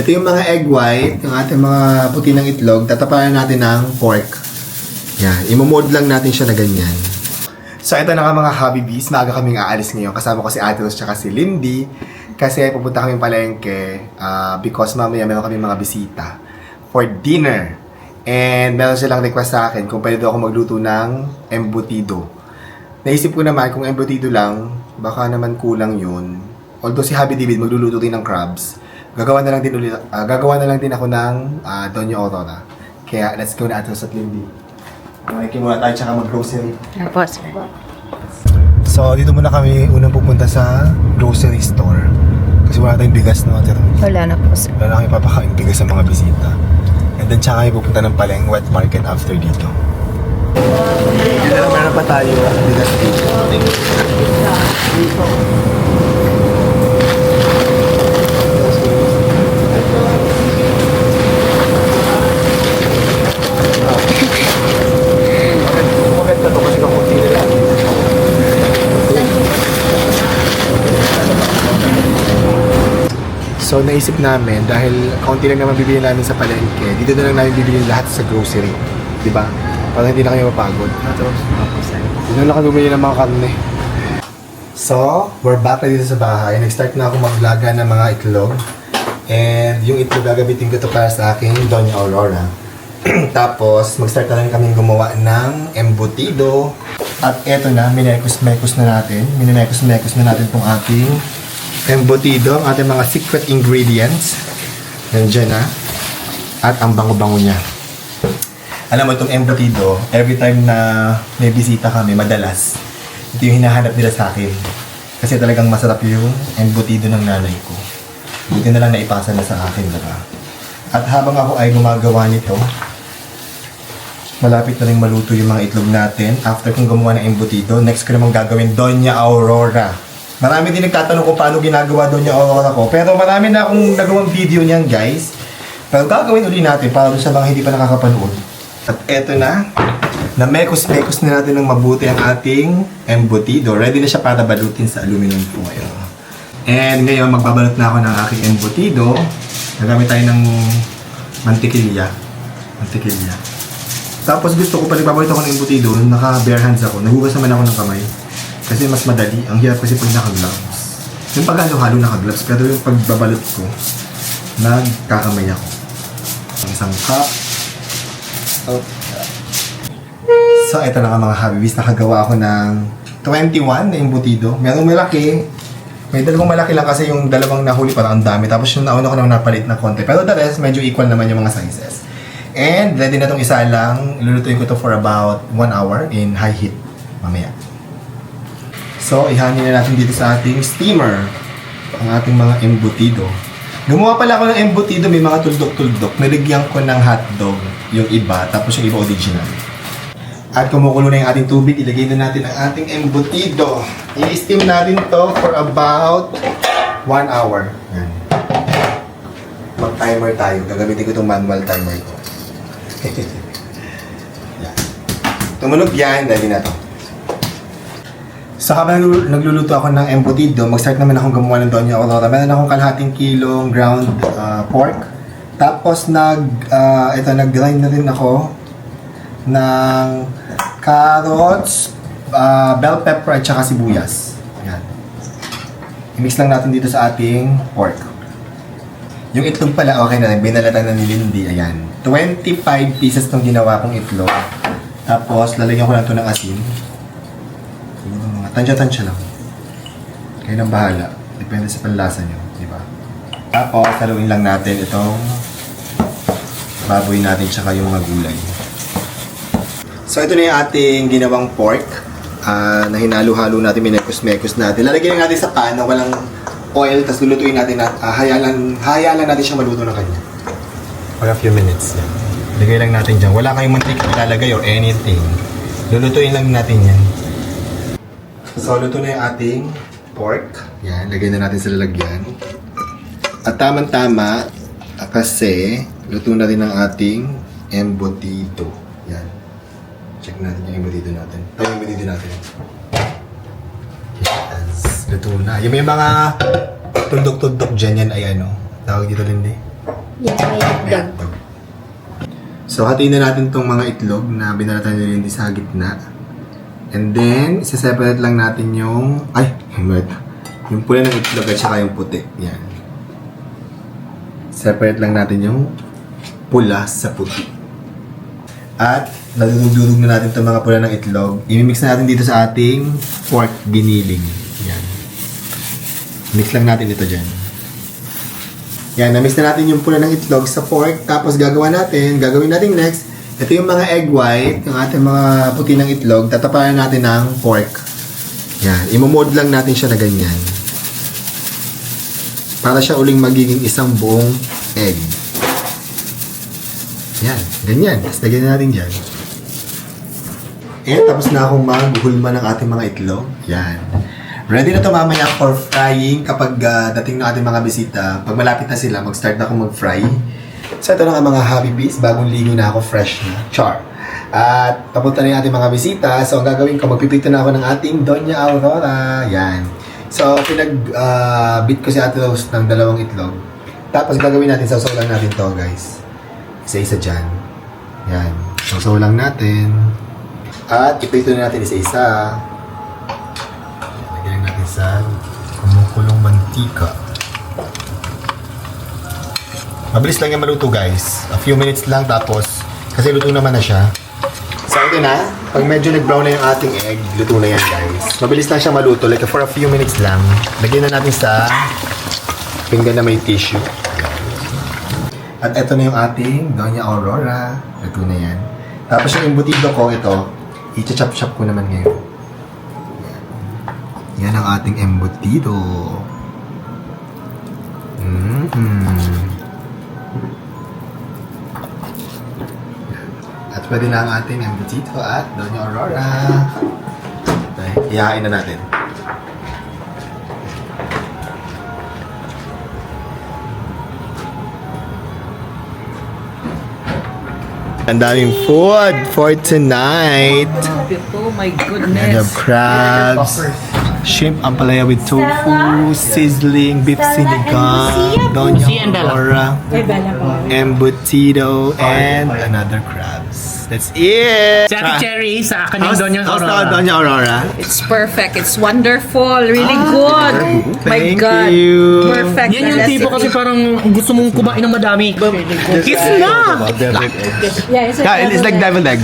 Ito yung mga egg white, yung ating mga puti ng itlog. Tatapalan natin ng pork. Yan. Imo-mold lang natin siya na ganyan. So, ito na nga mga hobby bees. Maaga kaming aalis ngayon. Kasama ko si Ate Rose tsaka si Lindy. Kasi pupunta kami palengke ah, because mamaya meron kami mga bisita for dinner. And meron silang request sa akin kung pwede daw ako magluto ng embutido. Naisip ko naman kung embutido lang, baka naman kulang yun. Although si Happy David magluluto din ng crabs, gagawa na lang din ulit, ah, gagawa na lang din ako ng ah, Doña Aurora. Kaya let's go na Ate Rose at Lindy. Makikin muna tayo tsaka mag-grocery. Opo, sir. So, dito muna kami unang pupunta sa grocery store. Kasi wala tayong bigas no, Ate Rose. Wala na po, sir. Wala na kami papakain bigas sa mga bisita. And then, tsaka kami pupunta ng Paleng Wet Market after dito. Dito na meron pa tayo bigas dito. Maganda to kasi kakunti na lang. So naisip namin, dahil kaunti lang naman bibili namin sa palengke, dito na lang namin bibili lahat sa grocery. Di ba? Para hindi na kayo mapagod. Dito na kami bumili ng mga karne. So, we're back na dito sa bahay. Nag-start na ako maglaga ng mga itlog. And yung itlog gagamitin ko to para sa aking Doña Aurora. Tapos, mag-start na rin kami gumawa ng embutido. At eto na, minekos-mekos na natin. Minekos-mekos na natin tong ating embutido, ang ating mga secret ingredients. Nandiyan na. At ang bango-bango niya. Alam mo, itong embutido, every time na may bisita kami, madalas, ito yung hinahanap nila sa akin. Kasi talagang masarap yung embutido ng nanay ko. Buti na lang naipasa na sa akin, diba? At habang ako ay gumagawa nito, malapit na rin maluto yung mga itlog natin. After kong gumawa ng embutido, next ko namang gagawin Doña Aurora. Marami din nagtatanong kung paano ginagawa Doña Aurora ko. Pero marami na akong nagawang video niyan, guys. Pero gagawin uli natin para sa mga hindi pa nakakapanood. At eto na, na mekos-mekos na natin ng mabuti ang ating embutido. Ready na siya para balutin sa aluminum foil. And ngayon, magbabalot na ako ng aking embutido. Nagamit tayo ng mantikilya. Mantikilya. Tapos gusto ko pag nagbabalot ako ng embutido, naka bare hands ako, nagugas naman ako ng kamay. Kasi mas madali. Ang hirap kasi pag naka-gloves. Yung paghalo-halo naka-gloves, pero yung pagbabalot ko, nagkakamay ako. Ang isang cup. Oh. So, ito na nga mga habibis. Nakagawa ako ng 21 na embutido. Merong malaki. May dalawang malaki lang kasi yung dalawang nahuli parang ang dami. Tapos yung nauna ko nang napalit na konti. Pero the rest, medyo equal naman yung mga sizes. And ready na tong isa lang. Ilulutuin ko to for about 1 hour in high heat. Mamaya. So, ihanin na natin dito sa ating steamer ang ating mga embutido. Gumawa pala ako ng embutido, may mga tuldok-tuldok. Nilagyan ko ng hotdog yung iba, tapos yung iba original. At kumukulo na yung ating tubig, ilagay na natin ang ating embutido. I-steam natin to for about 1 hour. Yan. Mag-timer tayo. Gagamitin ko itong manual timer ko. Tumunog yan, dali na to. So habang naglu- nagluluto ako ng embutido, mag-start naman akong gumawa ng Doña Aurora. Meron akong kalahating kilong ground uh, pork. Tapos nag, uh, ito, nag-grind na rin ako ng carrots, uh, bell pepper at saka sibuyas. Ayan. I-mix lang natin dito sa ating pork. Yung itlog pala, okay na rin. Binalatan na ni Lindy. Ayan. 25 pieces tong ginawa kong itlog. Tapos, lalagyan ko lang ito ng asin. Tansya-tansya lang. Kayo nang bahala. Depende sa panlasa nyo, di ba? Tapos, haluin lang natin itong baboy natin tsaka yung mga gulay. So, ito na yung ating ginawang pork ah, na hinalo-halo natin, minekos-mekos natin. Lalagyan natin sa pan na walang oil, tapos lulutuin natin na uh, hayalan, hayalan natin siya maluto ng kanya. For a few minutes. Yan. Lagay lang natin dyan. Wala kayong mantika ilalagay or anything. Lulutuin lang natin yan. So, luto na yung ating pork. Yan, lagay na natin sa lalagyan. At tamang-tama, kasi luto na rin ang ating embutido. Yan. Check natin yung embutido natin. Ito yung embutido natin. Yes, luto na. Yung may mga tundok-tundok dyan yan ay ano, tawag dito, Lindy? Yung may dog. So, hatiin na natin tong mga itlog na binalatan ni Lindy sa gitna. And then, isa-separate lang natin yung... Ay, wait. Yung pula ng itlog at saka yung puti. Yan. Separate lang natin yung pula sa puti. At, nadudurog na natin itong mga pula ng itlog. Imimix na natin dito sa ating pork giniling. Yan. Mix lang natin ito dyan. Yan, na-mix na natin yung pula ng itlog sa pork. Tapos gagawa natin, gagawin natin next, ito yung mga egg white, yung ating mga puti ng itlog, tatapalan natin ng pork. Yan, imomod lang natin siya na ganyan. Para siya uling magiging isang buong egg. Yan, ganyan. Tapos lagyan natin dyan. Eh, tapos na akong maghulma ng ating mga itlog. Yan. Ready na to mamaya for frying kapag ah, dating ng ating mga bisita. Pag malapit na sila, mag-start na ako mag-fry. So ito na nga mga happy bees. Bagong ligo na ako, fresh na. Char. At papunta na yung ating mga bisita. So ang gagawin ko, magpipito na ako ng ating Doña Aurora. Yan. So pinag-bit ko si Ate Rose ng dalawang itlog. Tapos gagawin natin, sausaw lang natin to guys. Isa-isa dyan. Yan. Sausaw lang natin. At ipito na natin isa-isa. Lagyan natin sa kumukulong mantika. Mabilis lang yan maluto guys. A few minutes lang tapos kasi luto naman na siya. So ito na, pag medyo nag-brown na yung ating egg, luto na yan guys. Mabilis lang siya maluto, like for a few minutes lang. Lagyan na natin sa pinggan na may tissue. At ito na yung ating Doña Aurora. Luto na yan. Tapos yung embutido ko, ito, i-chop-chop ko naman ngayon. Yan ang ating embutido. mm At pwede na ang ating embutido at Doña Aurora. Okay, ihain na natin. Ang daming food for tonight. Oh my We have goodness. crabs, shrimp ampalaya with tofu, sizzling beef sinigang, Doña ko. embutido, and another crabs. That's it! Si Ate Cherry sa akin yung How's, Doña how's Aurora. the Doña Aurora? It's perfect. It's wonderful. Really good. My Thank God. you. Perfect. Yan yung tipo kasi parang gusto mong kumain ng madami. Kiss na! Yeah, it's, like deviled egg.